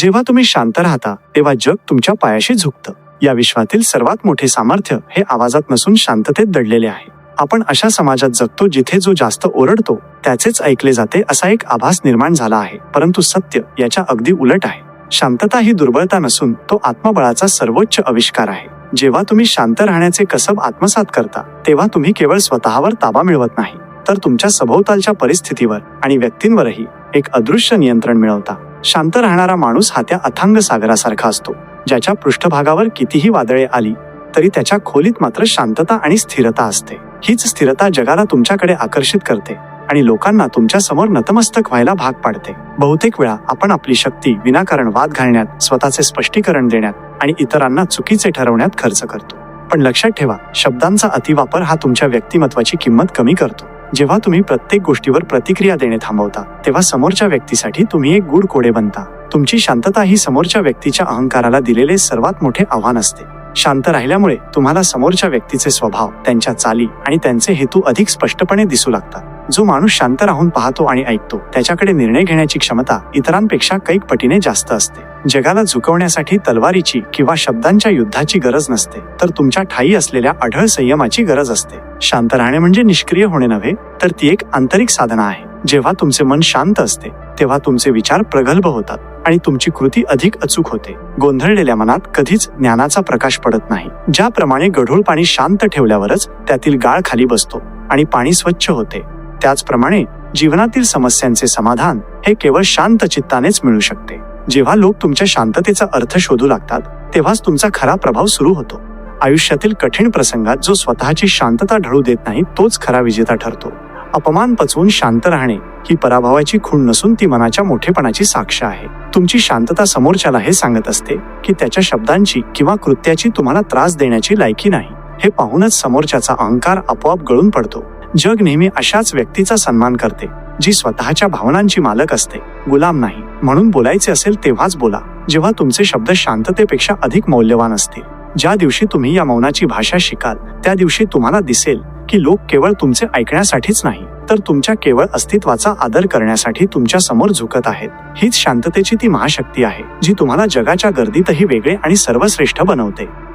जेव्हा तुम्ही शांत राहता तेव्हा जग तुमच्या पायाशी झुकतं. या विश्वातील सर्वात मोठे सामर्थ्य हे आवाजात नसून शांततेत दडलेले आहे. आपण अशा समाजात जगतो जिथे जो जास्त ओरडतो त्याचेच ऐकले जाते असा एक आभास निर्माण झाला आहे. परंतु सत्य याच्या अगदी उलट आहे. शांतता ही दुर्बलता नसून तो आत्मबळाचा सर्वोच्च आविष्कार आहे. जेव्हा तुम्ही शांत राहण्याचे कसब आत्मसात करता तेव्हा तुम्ही केवळ स्वतःवर ताबा मिळवत नाही तर तुमच्या सभोवतालच्या परिस्थितीवर आणि व्यक्तींवरही एक अदृश्य नियंत्रण मिळवता. शांत राहणारा माणूस हा त्या अथांग सागरासारखा असतो ज्याच्या पृष्ठभागावर कितीही वादळे आली तरी त्याच्या खोलीत मात्र शांतता आणि स्थिरता असते. हीच स्थिरता जगाला तुमच्याकडे आकर्षित करते आणि लोकांना तुमच्यासमोर नतमस्तक व्हायला भाग पाडते. बहुतेक वेळा आपण आपली शक्ती विनाकारण वाद घालण्यात स्वतःचे स्पष्टीकरण देण्यात आणि इतरांना चुकीचे ठरवण्यात खर्च करतो. पण लक्षात ठेवा शब्दांचा अतिवापर हा तुमच्या व्यक्तिमत्वाची किंमत कमी करतो. जेव्हा तुम्ही प्रत्येक गोष्टीवर प्रतिक्रिया देणे थांबवता तेव्हा समोरच्या व्यक्तीसाठी तुम्ही एक गुड कोडे बनता. तुमची शांतता ही समोरच्या व्यक्तीच्या अहंकाराला दिलेले सर्वात मोठे आव्हान असते. शांत राहिल्यामुळे तुम्हाला समोरच्या व्यक्तीचे स्वभाव त्यांच्या चाली आणि त्यांचे हेतू अधिक स्पष्टपणे दिसू लागतात. जो माणूस शांत राहून पाहतो आणि ऐकतो त्याच्याकडे निर्णय घेण्याची क्षमता इतरांपेक्षा कैक पटीने जास्त असते. जगाला झुकवण्यासाठी तलवारीची किंवा शब्दांच्या युद्धाची गरज नसते तर तुमच्या ठाई असलेल्या अढळ संयमाची गरज असते. शांत राहणे म्हणजे निष्क्रिय होणे नव्हे तर ती एक आंतरिक साधना आहे. जेव्हा तुमचे मन शांत असते तेव्हा तुमचे विचार प्रगल्भ होतात आणि तुमची कृती अधिक अचूक होते. गोंधळलेल्या मनात कधीच ज्ञानाचा प्रकाश पडत नाही. ज्याप्रमाणे गढूळ पाणी शांत ठेवल्यावरच त्यातील गाळ खाली बसतो आणि पाणी स्वच्छ होते. त्याचप्रमाणे जीवनातील समस्यांचे समाधान हे केवळ शांत चित्तानेच मिळू शकते. जेव्हा लोक तुमच्या शांततेचा अर्थ शोधू लागतात तेव्हाच तुमचा खरा प्रभाव सुरू होतो. आयुष्यातील कठीण प्रसंगात जो स्वतःची शांतता ढळू देत नाही तोच खरा विजेता ठरतो. अपमान पचवून शांत राहणे ही पराभवाची खूण नसून ती मनाच्या मोठेपणाची साक्ष आहे. तुमची शांतता समोरच्याला हे सांगत असते की त्याच्या शब्दांची किंवा कृत्याची तुम्हाला त्रास देण्याची लायकी नाही. हे पाहूनच समोरच्याचा अहंकार आपोआप गळून पडतो. जग नेहमी अशाच व्यक्तीचा सन्मान करते जी स्वतःच्या भावनांची मालक असते. गुलाम नाही. म्हणून बोलायचे असेल तेव्हाच बोला. जेव्हा तुमचे शब्द शांततेपेक्षा अधिक मौल्यवान असतील. ज्या दिवशी तुम्ही या मौनाची भाषा शिकाल त्या दिवशी तुम्हाला दिसेल की लोक केवळ तुमचे ऐकण्यासाठीच नाही तर तुमच्या केवळ अस्तित्वाचा आदर करण्यासाठी तुमच्यासमोर झुकत आहेत. हीच शांततेची ती महाशक्ती आहे जी तुम्हाला जगाच्या गर्दीतही वेगळे आणि सर्वश्रेष्ठ बनवते.